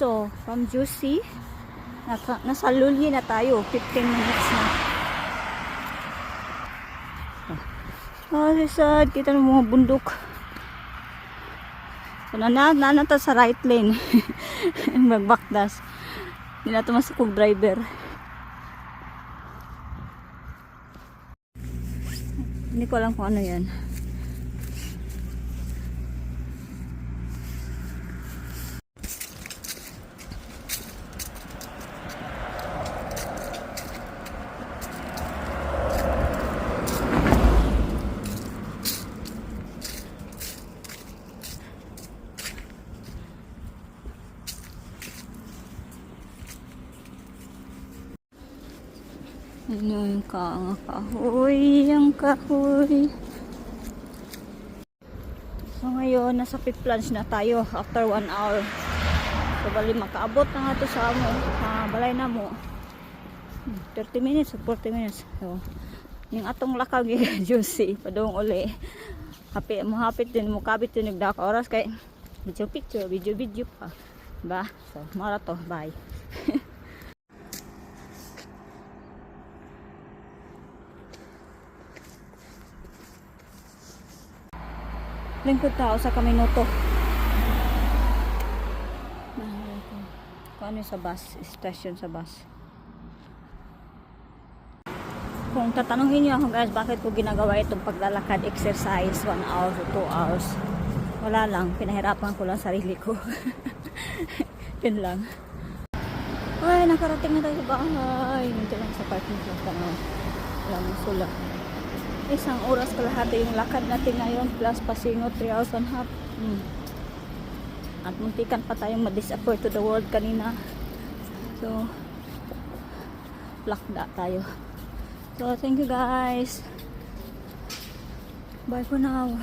Diretso from Juicy. Naka, nasa Lulye na tayo. 15 minutes na. Oh, sad. Kita ng mga bundok. So, na, na, na, sa right lane. Magbakdas. Hindi na tumas kong driver. Hindi ko alam kung ano yan. Yung ka ang kahoy, ang kahoy. So ngayon, nasa fifth lunch na tayo after one hour. So bali makaabot na nga to sa amo, sa balay na mo. Hmm, 30 minutes or 40 minutes. So, yung atong lakaw juicy, padung uli. Happy mo hapit din mo kabit din nagdaka oras kay video picture, video video pa. Ba? So, mara to. Bye. Lingkod tao sa kaminuto. Kung ano sa bus, station sa bus. Kung tatanungin niyo ako guys, bakit ko ginagawa itong paglalakad exercise 1 hour to 2 hours. Wala lang, pinahirapan ko lang sarili ko. Yun lang. Ay, nakarating na tayo sa bahay. Dito lang sa parking lot. Ano, walang sula. Isang oras kalahati yung lakad natin ngayon plus pasingot 3 hours and half. Hmm. At muntikan pa tayong ma-disappoint to the world kanina. So, lakda tayo. So, thank you guys. Bye for now.